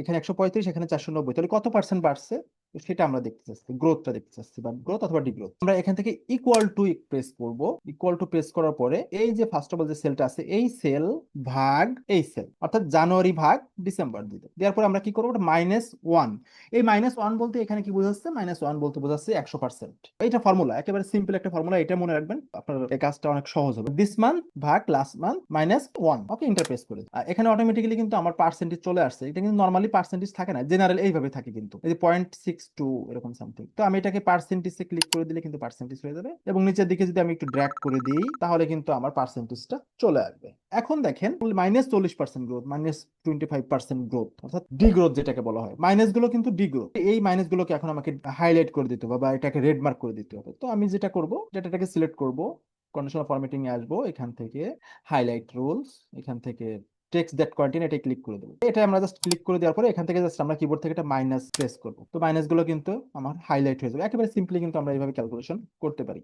এখানে একশো পঁয়ত্রিশ এখানে চারশো নব্বই। তাহলে কত পার্সেন্ট বাড়ছে? সেটা আমরা দেখতে চাচ্ছি গ্রোথটা দেখতে চাচ্ছি, বা গ্রোথ অথবা ডিগ্রোথ আমরা এখান থেকে ইকুয়াল টু প্রেস করব। ইকুয়াল টু প্রেস করার পরে এই যে ফার্স্ট অফ অল যে সেলটা আছে, এই সেল ভাগ এই সেল অর্থাৎ জানুয়ারি ভাগ ডিসেম্বর দিতে দেওয়ার পরে আমরা কি করব? মাইনাস ওয়ান এই মাইনাস ওয়ান বলতে এখানে কি বোঝাচ্ছে? মাইনাস ওয়ান বলতে বোঝাচ্ছে একশো পার্সেন্ট এইটা ফর্মুলা একেবারে সিম্পল একটা ফর্মুলা এটা মনে রাখবেন, আপনার এই কাজটা অনেক সহজ হবে। দিস মান্থ ভাগ last month minus one okay enter press করে এখানে অটোমেটিক্যালি কিন্তু আমার পার্সেন্টেজ চলে আসছে। এটা কিন্তু নর্মালি পার্সেন্টেজ থাকে না জেনারেল এইভাবে থাকে কিন্তু। এই যে পয়েন্ট সিক্স এরকম সামথিং তো আমি এটাকে পার্সেন্টেজে ক্লিক করে দিলে কিন্তু পার্সেন্টেজ হয়ে যাবে। এবং নিচের দিকে যদি আমি একটু ড্র্যাগ করে দিই, তাহলে কিন্তু আমার পার্সেন্টেজটা চলে আসবে। এখন দেখেন মাইনাস চল্লিশ percent growth minus twenty five percent growth অর্থাৎ ডি গ্রোথ যেটাকে বলা হয়। মাইনাসগুলো কিন্তু ডি গ্রোথ এই মাইনাস গুলোকে এখন আমাকে হাইলাইট করে দিতে হবে বা এটাকে রেড মার্ক করে দিতে হবে। তো আমি যেটা করব, ডেটাটাকে সিলেক্ট করব। কন্ডিশনাল ফরম্যাটিং এ আসব। এখান থেকে হাইলাইট রুলস এখান থেকে টেক্সট দ্যাট কন্টেন্ট এটা ক্লিক করে দেবো। এটা আমরা জাস্ট ক্লিক করে দেওয়ার পরে এখান থেকে জাস্ট আমরা কিবোর্ড থেকে একটা মাইনাস প্রেস করব। তো মাইনাসগুলো কিন্তু আমার হাইলাইট হয়ে যাবে। একেবারে সিম্পলি কিন্তু আমরা এইভাবে ক্যালকুলেশন করতে পারি।